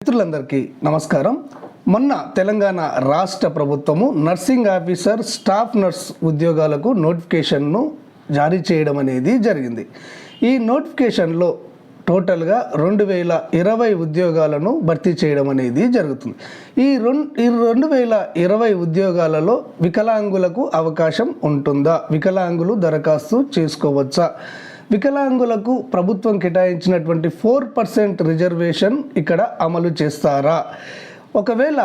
మిత్రులందరికీ నమస్కారం. మొన్న తెలంగాణ రాష్ట్ర ప్రభుత్వము నర్సింగ్ ఆఫీసర్ స్టాఫ్ నర్స్ ఉద్యోగాలకు నోటిఫికేషన్ను జారీ చేయడం అనేది జరిగింది. ఈ నోటిఫికేషన్లో టోటల్గా రెండు వేల ఇరవై ఉద్యోగాలను భర్తీ చేయడం అనేది జరుగుతుంది. ఈ రెండు ఈ రెండు వేల ఇరవై ఉద్యోగాలలో వికలాంగులకు అవకాశం ఉంటుందా? వికలాంగులు దరఖాస్తు చేసుకోవచ్చా? వికలాంగులకు ప్రభుత్వం కేటాయించినటువంటి ఫోర్ పర్సెంట్ రిజర్వేషన్ ఇక్కడ అమలు చేస్తారా? ఒకవేళ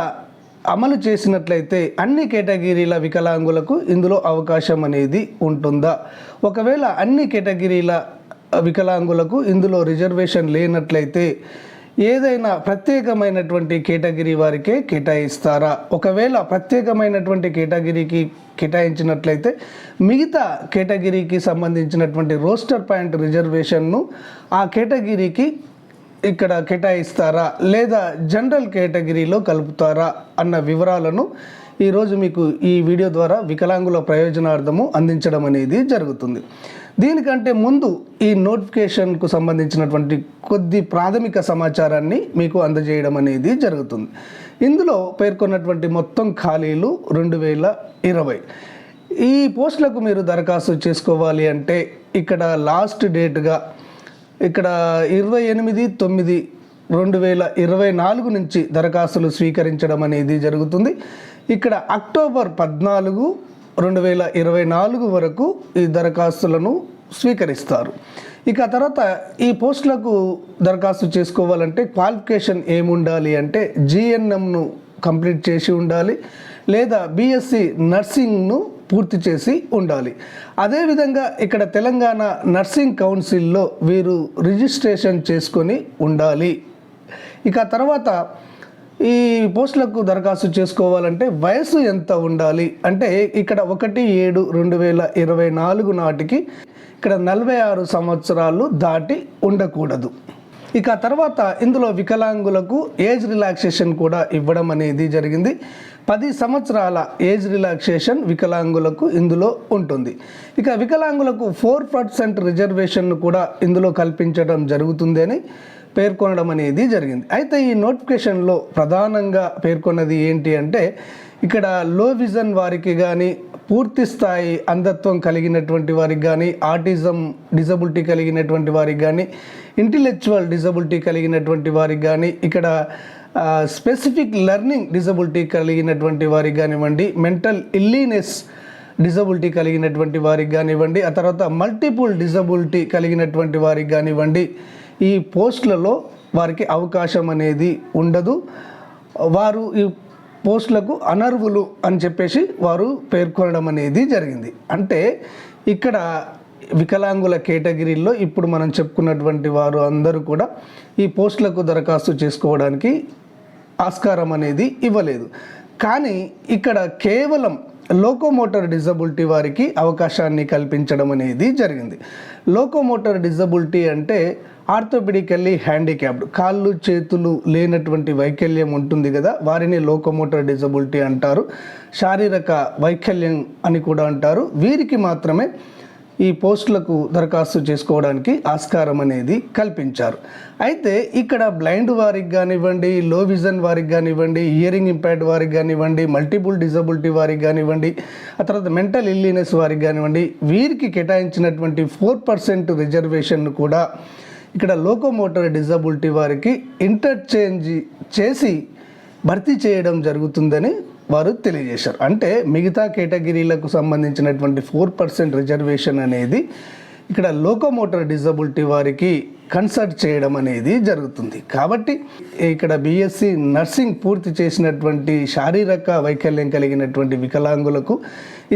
అమలు చేసినట్లయితే అన్ని కేటగిరీల వికలాంగులకు ఇందులో అవకాశం అనేది ఉంటుందా? ఒకవేళ అన్ని కేటగిరీల వికలాంగులకు ఇందులో రిజర్వేషన్ లేనట్లయితే ఏదైనా ప్రత్యేకమైనటువంటి కేటగిరీ వారికే కేటాయిస్తారా? ఒకవేళ ప్రత్యేకమైనటువంటి కేటగిరీకి కేటాయించినట్లయితే మిగతా కేటగిరీకి సంబంధించినటువంటి రోస్టర్ పాయింట్ రిజర్వేషన్ను ఆ కేటగిరీకి ఇక్కడ కేటాయిస్తారా? లేదా జనరల్ కేటగిరీలో కలుపుతారా? అన్న వివరాలను ఈరోజు మీకు ఈ వీడియో ద్వారా వికలాంగుల ప్రయోజనార్థము అందించడం అనేది జరుగుతుంది. దీనికంటే ముందు ఈ నోటిఫికేషన్కు సంబంధించినటువంటి కొద్ది ప్రాథమిక సమాచారాన్ని మీకు అందజేయడం అనేది జరుగుతుంది. ఇందులో పేర్కొన్నటువంటి మొత్తం ఖాళీలు రెండు వేల ఇరవై. ఈ పోస్టులకు మీరు దరఖాస్తు చేసుకోవాలి అంటే ఇక్కడ లాస్ట్ డేట్గా ఇక్కడ ఇరవై ఎనిమిది తొమ్మిది రెండు వేల ఇరవై నాలుగు నుంచి దరఖాస్తులు స్వీకరించడం అనేది జరుగుతుంది. ఇక్కడ అక్టోబర్ పద్నాలుగు రెండు వేల ఇరవై నాలుగు వరకు ఈ దరఖాస్తులను స్వీకరిస్తారు. ఇక తర్వాత ఈ పోస్టులకు దరఖాస్తు చేసుకోవాలంటే క్వాలిఫికేషన్ ఏముండాలి అంటే జిఎన్ఎంను కంప్లీట్ చేసి ఉండాలి లేదా బీఎస్సీ నర్సింగ్ను పూర్తి చేసి ఉండాలి. అదేవిధంగా ఇక్కడ తెలంగాణ నర్సింగ్ కౌన్సిల్లో వీరు రిజిస్ట్రేషన్ చేసుకొని ఉండాలి. ఇక తర్వాత ఈ పోస్టులకు దరఖాస్తు చేసుకోవాలంటే వయసు ఎంత ఉండాలి? అంటే ఇక్కడ ఒకటి ఏడు రెండు వేల ఇరవై నాలుగు నాటికి ఇక్కడ నలభై ఆరు సంవత్సరాలు దాటి ఉండకూడదు. ఇక తర్వాత ఇందులో వికలాంగులకు ఏజ్ రిలాక్సేషన్ కూడా ఇవ్వడం అనేది జరిగింది. పది సంవత్సరాల ఏజ్ రిలాక్సేషన్ వికలాంగులకు ఇందులో ఉంటుంది. ఇక వికలాంగులకు ఫోర్ పర్సెంట్ రిజర్వేషన్ను కూడా ఇందులో కల్పించడం జరుగుతుంది అని పేర్కొనడం అనేది జరిగింది. అయితే ఈ నోటిఫికేషన్లో ప్రధానంగా పేర్కొన్నది ఏంటి అంటే ఇక్కడ లో విజన్ వారికి కానీ పూర్తి స్థాయి అంధత్వం కలిగినటువంటి వారికి కానీ ఆటిజం డిజబిలిటీ కలిగినటువంటి వారికి కానీ ఇంటలెక్చువల్ డిజబిలిటీ కలిగినటువంటి వారికి కానీ ఇక్కడ స్పెసిఫిక్ లెర్నింగ్ డిజబిలిటీ కలిగినటువంటి వారికి కానివ్వండి మెంటల్ ఇల్లీనెస్ డిజబిలిటీ కలిగినటువంటి వారికి కానివ్వండి ఆ తర్వాత మల్టిపుల్ డిజబిలిటీ కలిగినటువంటి వారికి కానివ్వండి ఈ పోస్టులలో వారికి అవకాశం అనేది ఉండదు. వారు ఈ పోస్టులకు అనర్వులు అని చెప్పేసి వారు పేర్కొనడం అనేది జరిగింది. అంటే ఇక్కడ వికలాంగుల కేటగిరీల్లో ఇప్పుడు మనం చెప్పుకున్నటువంటి వారు అందరూ కూడా ఈ పోస్టులకు దరఖాస్తు చేసుకోవడానికి ఆస్కారం అనేది ఇవ్వలేదు. కానీ ఇక్కడ కేవలం లోకోమోటర్ డిజబిలిటీ వారికి అవకాశాన్ని కల్పించడం అనేది జరిగింది. లోకోమోటర్ డిజబిలిటీ అంటే ఆర్థోపెడికల్లీ హ్యాండిక్యాప్డ్ కాళ్ళు చేతులు లేనటువంటి వైకల్యం ఉంటుంది కదా వారిని లోకోమోటర్ డిజబిలిటీ అంటారు. శారీరక వైకల్యం అని కూడా అంటారు. వీరికి మాత్రమే ఈ పోస్టులకు దరఖాస్తు చేసుకోవడానికి ఆస్కారం అనేది కల్పించారు. అయితే ఇక్కడ బ్లైండ్ వారికి కానివ్వండి లో విజన్ వారికి కానివ్వండి ఇయరింగ్ ఇంపాక్ట్ వారికి కానివ్వండి మల్టిపుల్ డిజబిలిటీ వారికి కానివ్వండి ఆ తర్వాత మెంటల్ ఇల్లీనెస్ వారికి కానివ్వండి వీరికి కేటాయించినటువంటి ఫోర్ పర్సెంట్ రిజర్వేషన్ను కూడా ఇక్కడ లోకోమోటర్ డిజబిలిటీ వారికి ఇంటర్చేంజ్ చేసి భర్తీ చేయడం జరుగుతుందని వారు తెలియజేశారు. అంటే మిగతా కేటగిరీలకు సంబంధించినటువంటి ఫోర్ పర్సెంట్ రిజర్వేషన్ అనేది ఇక్కడ లోకోమోటర్ డిజబిలిటీ వారికి కన్సల్ట్ చేయడం అనేది జరుగుతుంది. కాబట్టి ఇక్కడ బీఎస్సీ నర్సింగ్ పూర్తి చేసినటువంటి శారీరక వైకల్యం కలిగినటువంటి వికలాంగులకు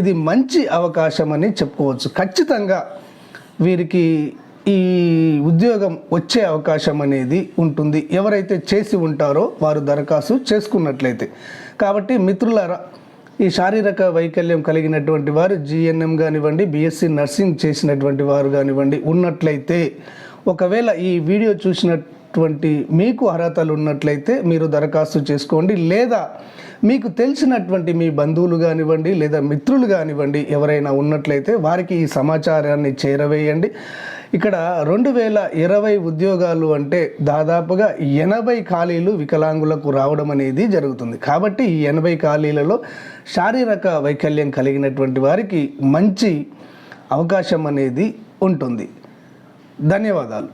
ఇది మంచి అవకాశం అని చెప్పుకోవచ్చు. ఖచ్చితంగా వీరికి ఈ ఉద్యోగం వచ్చే అవకాశం అనేది ఉంటుంది. ఎవరైతే చేసి ఉంటారో వారు దరఖాస్తు చేసుకున్నట్లయితే. కాబట్టి మిత్రులారా ఈ శారీరక వైకల్యం కలిగినటువంటి వారు జిఎన్ఎం కానివ్వండి బీఎస్సీ నర్సింగ్ చేసినటువంటి వారు కానివ్వండి ఉన్నట్లయితే ఒకవేళ ఈ వీడియో చూసినటువంటి మీకు అర్హతలు ఉన్నట్లయితే మీరు దరఖాస్తు చేసుకోండి. లేదా మీకు తెలిసినటువంటి మీ బంధువులు కానివ్వండి లేదా మిత్రులు కానివ్వండి ఎవరైనా ఉన్నట్లయితే వారికి ఈ సమాచారాన్ని చేరవేయండి. ఇక్కడ రెండు వేల ఇరవై ఉద్యోగాలు అంటే దాదాపుగా ఎనభై ఖాళీలు వికలాంగులకు రావడం అనేది జరుగుతుంది. కాబట్టి ఈ ఎనభై ఖాళీలలో శారీరక వైకల్యం కలిగినటువంటి వారికి మంచి అవకాశం అనేది ఉంటుంది. ధన్యవాదాలు.